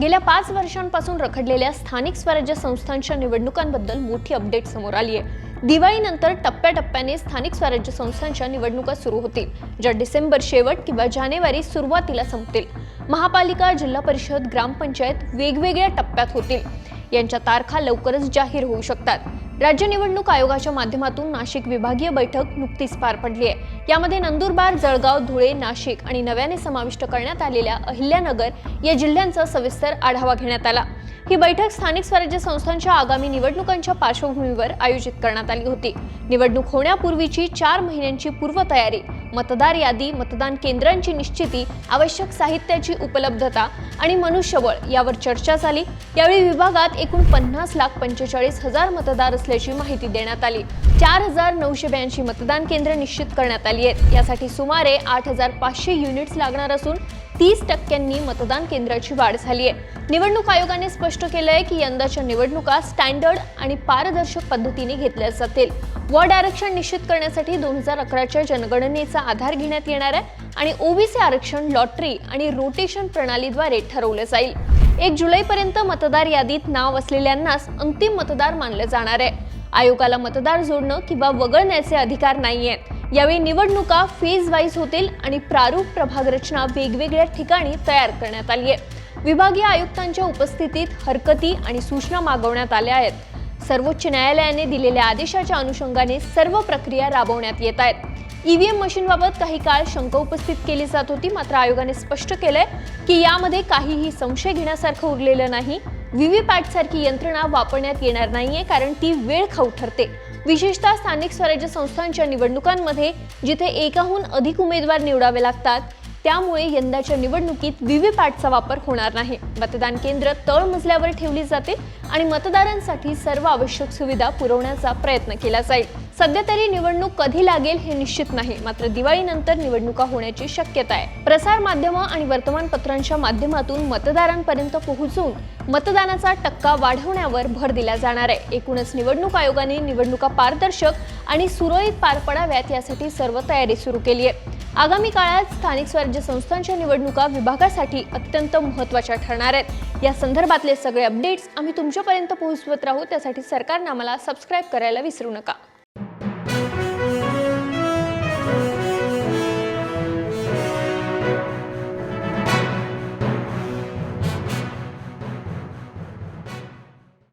गेल्या पाच वर्षांपासून रखडलेल्या स्थानिक स्वराज्य संस्थांच्या निवडणुकांबद्दल मोठी अपडेट समोर आली आहे. दिवाळीनंतर टप्प्याटप्प्याने स्थानिक स्वराज्य संस्थांच्या निवडणुका सुरू होतील ज्या डिसेंबर शेवट किंवा जानेवारी सुरुवातीला संपतील. महापालिका जिल्हा परिषद ग्रामपंचायत वेगवेगळ्या टप्प्यात होतील. यांच्या तारखा लवकरच जाहीर होऊ शकतात. राज्य निवडणूक आयोगाच्या माध्यमातून नाशिक विभागीय बैठक नुकतीच पार पडली आहे. यामध्ये नंदुरबार जळगाव धुळे नाशिक आणि नव्याने समाविष्ट करण्यात आलेल्या अहिल्यानगर या जिल्ह्यांचा सविस्तर आढावा घेण्यात आला. ही बैठक स्थानिक स्वराज्य संस्थांच्या आगामी निवडणुकांच्या पार्श्वभूमीवर आयोजित करण्यात आली होती. निवडणूक होण्यापूर्वीची चार महिन्यांची पूर्वतयारी मतदार यादी मतदान केंद्रांची निश्चिती आवश्यक साहित्याची उपलब्धता आणि मनुष्यबळ यावर चर्चा झाली. यावेळी विभागात एकूण पन्नास लाख पंचेचाळीस हजार मतदार असल्याची माहिती देण्यात आली. चार हजार नऊशे ब्याऐंशी मतदान केंद्र निश्चित करण्यात आली आहेत. यासाठी सुमारे आठ हजार पाचशे युनिट्स लागणार असून तीस टक्क्यांनी मतदान केंद्राची वाढ झाली आहे. निवडणूक आयोगाने स्पष्ट केलं आहे की यंदाच्या निवडणुका स्टँडर्ड आणि पारदर्शक पद्धतीने घेतल्या जातील. वॉर्ड आरक्षण निश्चित करण्यासाठी दोन हजार अकराच्या जनगणनेचा आधार घेण्यात येणार आहे आणि ओबीसी आरक्षण लॉटरी आणि रोटेशन प्रणालीद्वारे ठरवलं जाईल. एक जुलैपर्यंत मतदार यादीत नाव असलेल्यांनाच अंतिम मतदार मानलं जाणार आहे. आयोगाला मतदार जोडणं किंवा वगळण्याचे अधिकार नाही आहेत यावेळी निवडणुका फेज वाईज होतील आणि प्रारूप प्रभाग रचना वेगवेगळ्या ठिकाणी तयार करण्यात आली आहे विभागीय आयुक्तांच्या उपस्थितीत हरकती आणि सूचना मागवण्यात आल्या आहेत. सर्वोच्च न्यायालयाने दिलेल्या आदेशाच्या अनुषंगाने सर्व प्रक्रिया राबवण्यात येत आहेत. ईव्हीएम मशीनबाबत काही काळ शंका उपस्थित केली जात होती मात्र आयोगाने स्पष्ट केलंय की यामध्ये काहीही संशय घेण्यासारखं उरलेलं नाही. व्हीव्हीपॅट सारखी यंत्रणा वापरण्यात येणार नाहीये कारण ती वेळ खाऊ ठरते. विशेषतः स्थानिक स्वराज्य संस्थांच्या निवडणुकांमध्ये जिथे एकाहून अधिक उमेदवार निवडावे लागतात त्यामुळे यंदाच्या निवडणुकीत व्हीव्हीपॅटचा वापर होणार नाही. मतदान केंद्र तळमजल्यावर ठेवली जातील आणि मतदारांसाठी सर्व आवश्यक सुविधा पुरवण्याचा प्रयत्न केला जाईल. सध्या तरी निवडणूक कधी लागेल हे निश्चित नाही मात्र दिवाळीनंतर निवडणुका होण्याची शक्यता आहे. प्रसार माध्यमं आणि वर्तमानपत्रांच्या माध्यमातून मतदारांपर्यंत पोहोचून मतदानाचा टक्का वाढवण्यावर भर दिला जाणार आहे. एकूणच निवडणूक आयोगाने निवडणुका पारदर्शक आणि सुरळीत पार पडाव्यात यासाठी सर्व तयारी सुरू केली आहे. आगामी काळात स्थानिक स्वराज्य संस्थांच्या निवडणुका विभागासाठी अत्यंत महत्त्वाच्या ठरणार आहेत. या संदर्भातले सगळे अपडेट्स आम्ही तुमच्यापर्यंत पोहोचवत राहू. त्यासाठी सरकारनं आम्हाला सबस्क्राईब करायला विसरू नका.